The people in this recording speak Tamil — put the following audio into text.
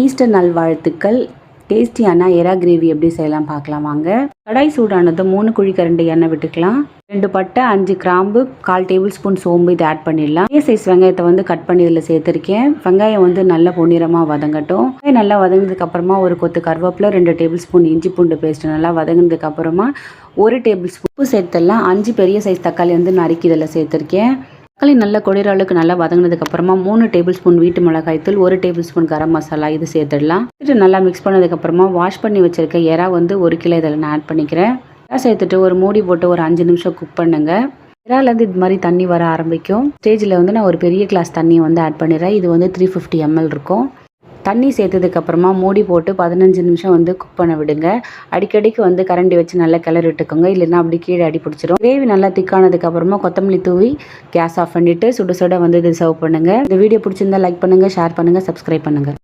ஈஸ்டர் நல்வாழ்த்துக்கள் டேஸ்டியான எறா கிரேவி எப்படி செய்யலாம் பார்க்கலாம் வாங்க. கடாய் சூடானதும் மூணு குழி கரண்டி எண்ணெய் விட்டுக்கலாம். ரெண்டு பட்டை அஞ்சு கிராம்பு கால் டேபிள் ஸ்பூன் சோம்பு இதை ஆட் பண்ணிடலாம். பெரிய சைஸ் வெங்காயத்தை வந்து கட் பண்ணி இதில் சேர்த்துருக்கேன். வெங்காயம் வந்து நல்லா பொன்னிறமாக வதங்கட்டும். வெங்காயம் நல்லா வதங்கினதுக்கு அப்புறமா ஒரு கொத்து கருவேப்பிலை ரெண்டு டேபிள் ஸ்பூன் இஞ்சி பூண்டு பேஸ்ட் நல்லா வதங்கினதுக்கு அப்புறமா ஒரு டேபிள் ஸ்பூன் உப்பு சேர்த்துடலாம். அஞ்சு பெரிய சைஸ் தக்காளி வந்து நறுக்கி இதில் சேர்த்துருக்கேன். தக்காளி நல்லா கொடிற அளவுக்கு நல்லா வதங்கினதுக்கு அப்புறமா மூணு டேபிள் ஸ்பூன் வீட்டு மிளகாய் தூள் ஒரு டேபிள் ஸ்பூன் கரம் மசாலா இது சேர்த்துடலாம். இது நல்லா மிக்ஸ் பண்ணதுக்கு அப்புறமா வாஷ் பண்ணி வச்சிருக்க எறா வந்து ஒரு கிலோ இதில் நான் ஆட் பண்ணிக்கிறேன். எறா சேர்த்துட்டு ஒரு மூடி போட்டு ஒரு அஞ்சு நிமிஷம் குக் பண்ணுங்க. இறாலேருந்து இது மாதிரி தண்ணி வர ஆரம்பிக்கும். ஸ்டேஜில் வந்து நான் ஒரு பெரிய கிளாஸ் தண்ணியை வந்து ஆட் பண்ணிடுறேன். இது வந்து த்ரீ ஃபிஃப்டி எம்எல் இருக்கும். தண்ணி சேர்த்ததுக்கப்புறமா மூடி போட்டு பதினஞ்சு நிமிஷம் வந்து குக் பண்ண விடுங்க. அடிக்கடிக்கு வந்து கரண்டி வச்சு நல்லா கிளறி விட்டுக்கோங்க. இல்லைன்னா அப்படி கீழே அடி பிடிச்சிரும். கிரேவி நல்லா திக்கானதுக்கப்புறமா கொத்தமல்லி தூவி கேஸ் ஆஃப் பண்ணிவிட்டு சுட சுட வந்து இது சர்வ் பண்ணுங்க. இந்த வீடியோ பிடிச்சிருந்தா லைக் பண்ணுங்கள் ஷேர் பண்ணுங்கள் சப்ஸ்கிரைப் பண்ணுங்க.